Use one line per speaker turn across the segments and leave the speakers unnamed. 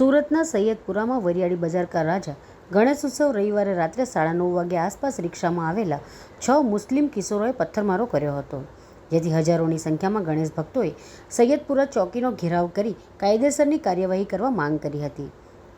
સુરતના સૈયદપુરામાં વરિયાળી બજાર કા રાજા ગણેશ ઉત્સવ રવિવારે રાત્રે સાડા નવ વાગે આસપાસ રિક્ષામાં આવેલા છ મુસ્લિમ કિશોરોએ પથ્થરમારો કર્યો હતો, જેથી હજારોની સંખ્યામાં ગણેશ ભક્તોએ સૈયદપુરા ચોકીનો ઘેરાવ કરી કાયદેસરની કાર્યવાહી કરવા માંગ કરી હતી.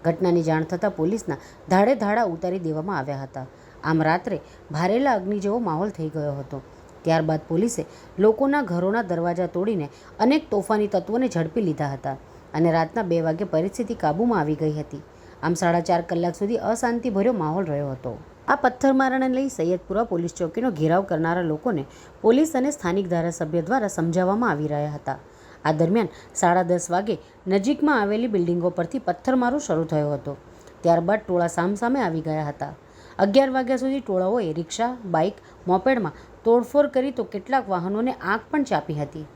ઘટનાની જાણ થતાં પોલીસના ધાડે ધાડા ઉતારી દેવામાં આવ્યા હતા. આમ રાત્રે ભારેલા અગ્નિ જેવો માહોલ થઈ ગયો હતો. ત્યારબાદ પોલીસે લોકોના ઘરોના દરવાજા તોડીને અનેક તોફાની તત્વોને ઝડપી લીધા હતા. અને રાતના બે વાગે પરિસ્થિતિ કાબૂમાં આવી ગઈ હતી. આમ સાડા ચાર કલાક સુધી અશાંતિભર્યો માહોલ રહ્યો હતો. આ પથ્થરમારાને લઈ સૈયદપુરા પોલીસ ચોકીનો ઘેરાવ કરનારા લોકોને પોલીસ અને સ્થાનિક ધારાસભ્ય દ્વારા સમજાવવામાં આવી રહ્યા હતા. આ દરમિયાન સાડા દસ વાગે નજીકમાં આવેલી બિલ્ડિંગો પરથી પથ્થરમારો શરૂ થયો હતો. ત્યારબાદ ટોળા સામસામે આવી ગયા હતા. અગિયાર વાગ્યા સુધી ટોળાઓએ રિક્ષા, બાઇક, મોપેડમાં તોડફોડ કરી તો કેટલાક વાહનોને આંખ પણ ચાપી હતી.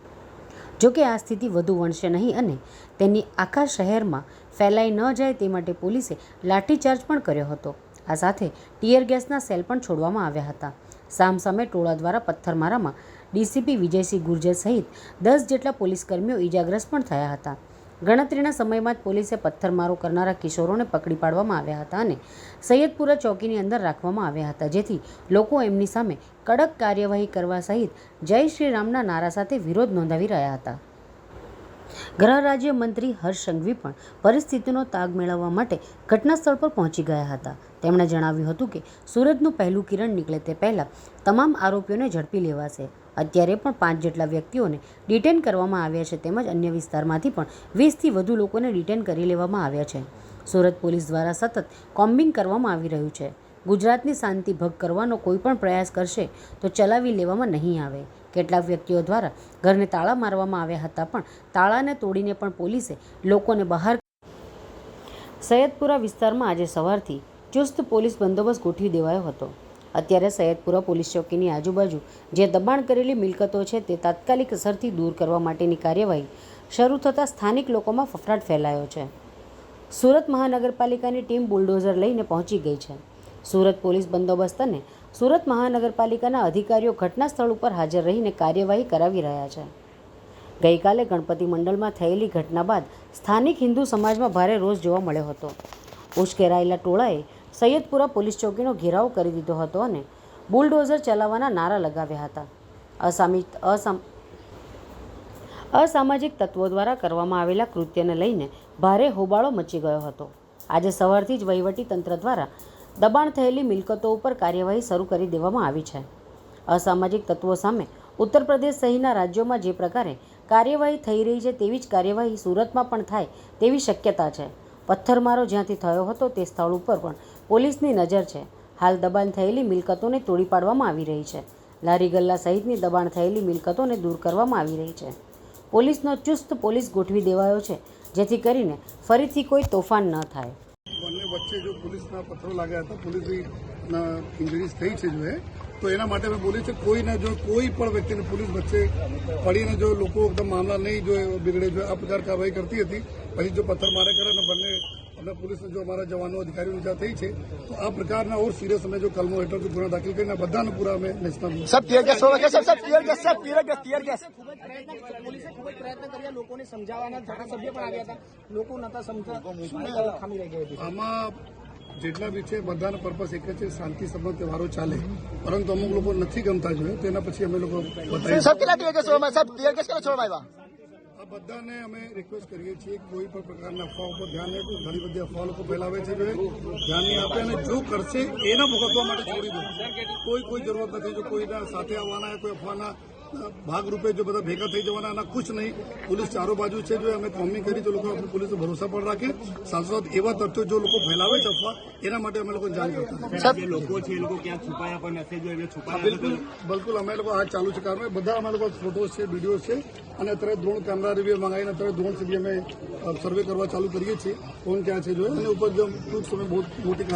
જોકે આ સ્થિતિ વધુ વણશે નહીં અને તેની આખા શહેરમાં ફેલાઈ ન જાય તે માટે પોલીસે લાઠીચાર્જ પણ કર્યો હતો. આ સાથે ટીયર ગેસના સેલ પણ છોડવામાં આવ્યા હતા. સામસામે ટોળા દ્વારા પથ્થરમારામાં ડીસીપી વિજયસિંહ ગુર્જર સહિત દસ જેટલા પોલીસકર્મીઓ ઈજાગ્રસ્ત પણ થયા હતા. ગણતરીના સમયમાં જ પોલીસે પથ્થરમારો કરનારા કિશોરોને પકડી પાડવામાં આવ્યા હતા અને સૈયદપુરા ચોકીની અંદર રાખવામાં આવ્યા હતા. જેથી લોકો એમની સામે કડક કાર્યવાહી કરવા સહિત જય શ્રી રામના નારા સાથે વિરોધ નોંધાવી રહ્યા હતા. ગૃહ રાજ્યમંત્રી હર્ષ સંઘવી પણ પરિસ્થિતિનો તાગ મેળવવા માટે ઘટના સ્થળ પર પહોંચી ગયા હતા. તેમણે જણાવ્યું હતું કે, સુરતનું પહેલું કિરણ નીકળે તે પહેલાં તમામ આરોપીઓને ઝડપી લેવાશે. અત્યારે પણ પાંચ જેટલા વ્યક્તિઓને ડિટેન કરવામાં આવ્યા છે તેમજ અન્ય વિસ્તારમાંથી પણ વીસથી વધુ લોકોને ડિટેન કરી લેવામાં આવ્યા છે. સુરત પોલીસ દ્વારા સતત કોમ્બિંગ કરવામાં આવી રહ્યું છે. ગુજરાતની શાંતિ ભંગ કરવાનો કોઈ પણ પ્રયાસ કરશે તો ચલાવી લેવામાં નહીં આવે. કેટલાક વ્યક્તિઓ દ્વારા ઘરને તાળા મારવામાં આવ્યા હતા પણ તાળાને તોડીને પણ પોલીસે લોકોને બહાર સૈયદપુરા વિસ્તારમાં આજે સવારથી ચુસ્ત પોલીસ બંદોબસ્ત ગોઠવી દેવાયો હતો. અત્યારે સૈયદપુરા પોલીસ ચોકીની આજુબાજુ જે દબાણ કરેલી મિલકતો છે તે તાત્કાલિક અસરથી દૂર કરવા માટેની કાર્યવાહી શરૂ થતાં સ્થાનિક લોકોમાં ફફડાટ ફેલાયો છે. સુરત મહાનગરપાલિકાની ટીમ બુલડોઝર લઈને પહોંચી ગઈ છે. સુરત પોલીસ બંદોબસ્ત અને સુરત મહાનગરપાલિકાના અધિકારીઓ ઘટના સ્થળ ઉપર હાજર રહીને કાર્યવાહી કરાવી રહ્યા છે. ગઈકાલે ગણપતિ મંડળમાં થયેલી ઘટના બાદ સ્થાનિક હિન્દુ સમાજમાં ભારે રોષ જોવા મળ્યો હતો. ઉશ્કેરાયેલા ટોળાએ સૈયદપુરા પોલીસ ચોકીનો ઘેરાવ કરી દીધો હતો અને બુલડોઝર ચલાવવાના નારા લગાવ્યા હતા. અસામિત અસમ, અસામાજિક તત્વો દ્વારા કરવામાં આવેલા કૃત્યને લઈને ભારે હોબાળો મચી ગયો હતો. આજે સવારથી જ વહીવટી તંત્ર દ્વારા દબાણ થયેલી મિલકતો ઉપર કાર્યવાહી શરૂ કરી દેવામાં આવી છે. અસામાજિક તત્વો સામે ઉત્તર પ્રદેશ સહિતના રાજ્યોમાં જે પ્રકારે કાર્યવાહી થઈ રહી છે તેવી જ કાર્યવાહી સુરતમાં પણ થાય તેવી શક્યતા છે. પથ્થરમારો જ્યાંથી થયો હતો તે સ્થળ ઉપર પણ પોલીસની નજર છે. હાલ દબાણ થયેલી મિલકતોને તોડી પાડવામાં આવી રહી છે. લારી ગલ્લા સહિતની દબાણ થયેલી મિલકતોને દૂર કરવામાં આવી રહી છે. પોલીસનો ચુસ્ત પોલીસ ગોઠવી દેવાયો છે, જેથી કરીને ફરીથી કોઈ તોફાન ન થાય.
બંને વચ્ચે જો પોલીસના પથ્થરો લાગ્યા હતા, પોલીસની ઇન્જરીઝ થઈ છે જો તો એના માટે અમે બોલીએ છીએ કોઈને જો કોઈ પણ વ્યક્તિને પોલીસ વચ્ચે પડીને જો લોકો એકદમ મામલા નહીં જો બિગડે જો આ પ્રકાર કાર્યવાહી કરતી હતી પછી જો પથ્થરમારે કરે અને બંને અને પોલીસને જો અમારા જવાનો અધિકારી ઇજા થઈ છે તો આ પ્રકારના ઓર સિરિયસ અમે જો કલમો હેઠળ જો ગુના દાખલ કરીને બધાને પૂરા અમે નેશનલ
ખૂબ જ પ્રયત્ન કર્યા. લોકોને સમજાવવાના ધારાસભ્ય પણ આવ્યા હતા. લોકો નતા સમજતા.
આમાં જેટલા બી છે બધાનો પર્પઝ એક જ છે શાંતિ સંબંધ તહેવારો ચાલે. પરંતુ અમુક લોકો નથી ગમતા જોઈએ તેના પછી અમે લોકો બધાને અમે રિક્વેસ્ટ કરીએ છીએ કોઈ પણ પ્રકારના અફવા ઉપર ધ્યાન નહીં ઘણી બધી અફવા લોકો ફેલાવે છે ધ્યાન નહીં આપે અને જો કરશે એના ભોગવવા માટે છોડી દો. કોઈ કોઈ જરૂરત નથી જો કોઈના સાથે આવવાના કોઈ અફવાના ભાગરૂપે જો બધા ભેગા થઈ જવાના એના ખુશ નહીં. પોલીસ ચારો બાજુ છે જો અમે કોમી કરી તો લોકો આપણે પોલીસ ભરોસા પણ રાખે. સાથે એવા તથ્યો જો લોકો ફેલાવે છે અફવા એના માટે અમે લોકો જાણ કરતા
લોકો છે એ લોકો ક્યાં છુપાયા પણ નથી જો એટલે છુપાયા
બિલકુલ બિલકુલ. અમે લોકો આ ચાલુ છે કારણ બધા અમે લોકો ફોટોસ છે વીડિયો છે અને અત્યારે ડ્રોન કેમેરા રિવ્યુ મંગાવીને અત્યારે ડ્રોન સુધી અમે સર્વે કરવા ચાલુ કરીએ છીએ. કોણ ક્યાં છે જોઈએ અને ઉપર જો ટૂંક સમય બહુ મોટી